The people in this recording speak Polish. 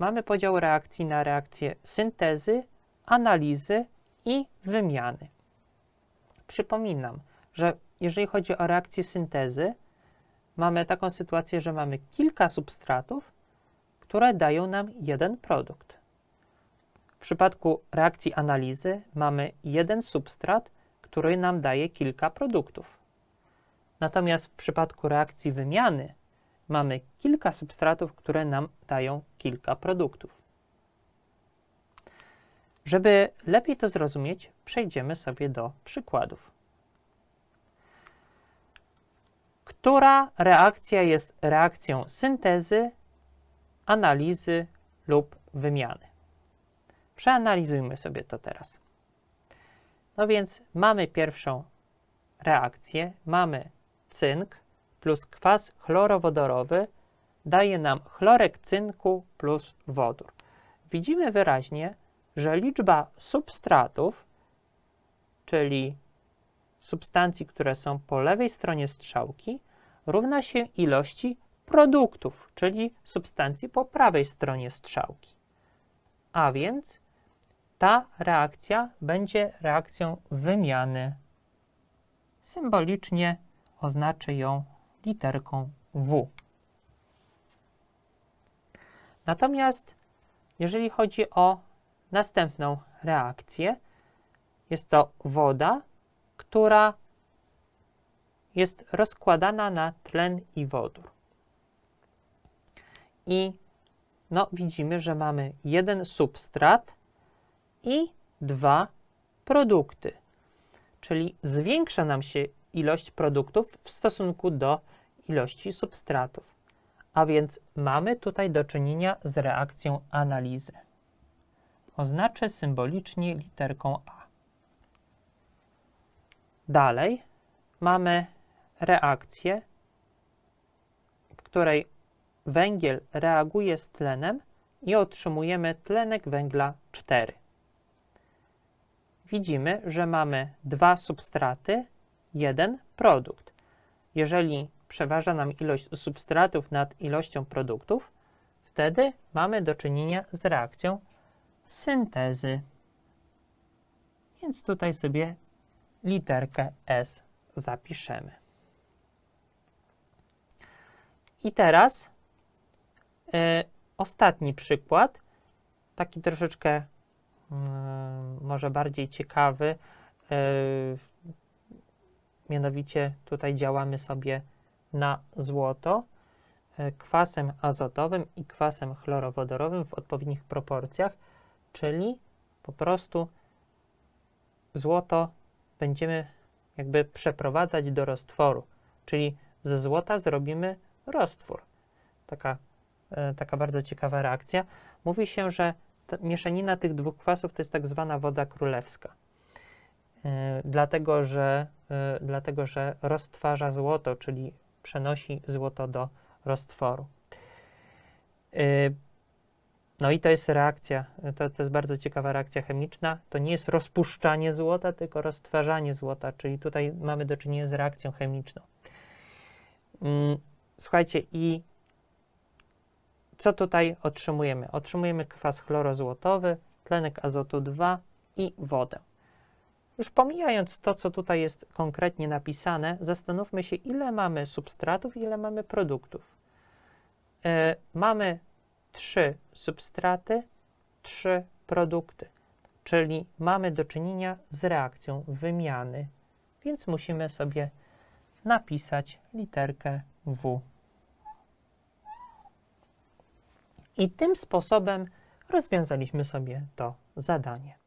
mamy podział reakcji na reakcje syntezy, analizy i wymiany. Przypominam, że jeżeli chodzi o reakcję syntezy, mamy taką sytuację, że mamy kilka substratów, które dają nam jeden produkt. W przypadku reakcji analizy mamy jeden substrat, który nam daje kilka produktów. Natomiast w przypadku reakcji wymiany mamy kilka substratów, które nam dają kilka produktów. Żeby lepiej to zrozumieć, przejdziemy sobie do przykładów. Która reakcja jest reakcją syntezy, analizy lub wymiany? Przeanalizujmy sobie to teraz. No więc mamy pierwszą reakcję, mamy cynk plus kwas chlorowodorowy daje nam chlorek cynku plus wodór. Widzimy wyraźnie, że liczba substratów, czyli substancji, które są po lewej stronie strzałki, równa się ilości produktów, czyli substancji po prawej stronie strzałki. A więc ta reakcja będzie reakcją wymiany. Symbolicznie oznaczę ją literką W. Natomiast jeżeli chodzi o następną reakcję, jest to woda, która jest rozkładana na tlen i wodór. I no, widzimy, że mamy jeden substrat i dwa produkty, czyli zwiększa nam się ilość produktów w stosunku do ilości substratów. A więc mamy tutaj do czynienia z reakcją analizy. Oznaczę symbolicznie literką A. Dalej mamy reakcję, w której węgiel reaguje z tlenem i otrzymujemy tlenek węgla 4. Widzimy, że mamy dwa substraty, jeden produkt. Jeżeli przeważa nam ilość substratów nad ilością produktów, wtedy mamy do czynienia z reakcją syntezy. Więc tutaj sobie literkę S zapiszemy. I teraz y, ostatni przykład, taki troszeczkę y, może bardziej ciekawy. Y, mianowicie tutaj działamy sobie na złoto y, kwasem azotowym i kwasem chlorowodorowym w odpowiednich proporcjach, czyli po prostu złoto będziemy jakby przeprowadzać do roztworu, czyli ze złota zrobimy roztwór. Taka, e, taka bardzo ciekawa reakcja. Mówi się, że mieszanina tych dwóch kwasów to jest tak zwana woda królewska. E, dlatego, że, e, dlatego, że roztwarza złoto, czyli przenosi złoto do roztworu. No i to jest reakcja, to, to jest bardzo ciekawa reakcja chemiczna. To nie jest rozpuszczanie złota, tylko roztwarzanie złota, czyli tutaj mamy do czynienia z reakcją chemiczną. Mm, słuchajcie, i co tutaj otrzymujemy? Otrzymujemy kwas chlorozłotowy, tlenek azotu 2 i wodę. Już pomijając to, co tutaj jest konkretnie napisane, zastanówmy się, ile mamy substratów, ile mamy produktów. Yy, mamy trzy substraty, trzy produkty, czyli mamy do czynienia z reakcją wymiany, więc musimy sobie napisać literkę W. I tym sposobem rozwiązaliśmy sobie to zadanie.